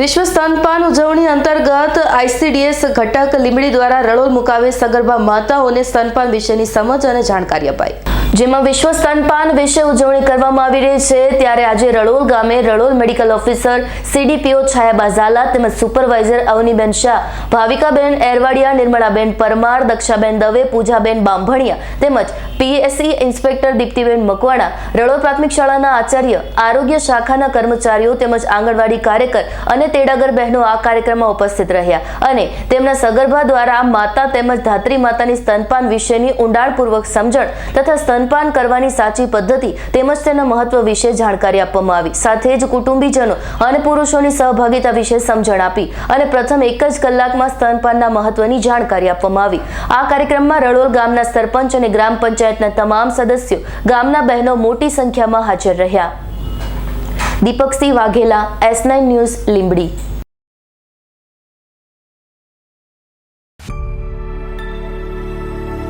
વિશ્વ સ્તનપાન ઉજવણી અંતર્ગત આઈસીડીએસ ઘટક લીમડી દ્વારા રળોલ મુકાવે સગર્ભા માતાઓને સ્તનપાન વિશેની સમજ અને જાણકારી અપાઈ. જેમાં વિશ્વ સ્તનપાન વિશે ઉજવણી કરવામાં આવી રહી છે. ત્યારે આજે રળોલ ગામે Ralol medical officer CDPO Chhaya Bazala તેમજ સુપરવાઇઝર અવનીબેન શાહ, ભાવિકાબેન એરવાડિયા, નિર્મળાબેન પરમાર, દક્ષાબેન દવે, પૂજાબેન બાંભણિયા તેમજ પીએસસી ઇન્સ્પેક્ટર દીપ્તિબેન મકવાણા, રળોલ પ્રાથમિક શાળાના આચાર્ય, આરોગ્ય શાખાના કર્મચારીઓ તેમજ આંગણવાડી કાર્યકર અને તેડાગર બહેનો આ કાર્યક્રમમાં ઉપસ્થિત રહ્યા અને તેમના સગર્ભા દ્વારા માતા તેમજ ધાત્રી માતાની સ્તનપાન વિશેની ઊંડાણપૂર્વક સમજણ તથા સ્તનપાન કરવાની સાચી પદ્ધતિ તેમજ તેના મહત્વ વિશે જાણકારી આપવામાં આવી. સાથે જ કુટુંબીજનો અને પુરુષોની સહભાગિતા વિશે સમજણ આપી અને પ્રથમ એક જ કલાકમાં સ્તનપાનના મહત્વની જાણકારી આપવામાં આવી. આ કાર્યક્રમમાં રડોલ ગામના સરપંચ અને ગ્રામ પંચાયતના તમામ સદસ્યો, ગામના બહેનો મોટી સંખ્યામાં હાજર રહ્યા. Deepaksinh Vaghela, S News, Limbdi.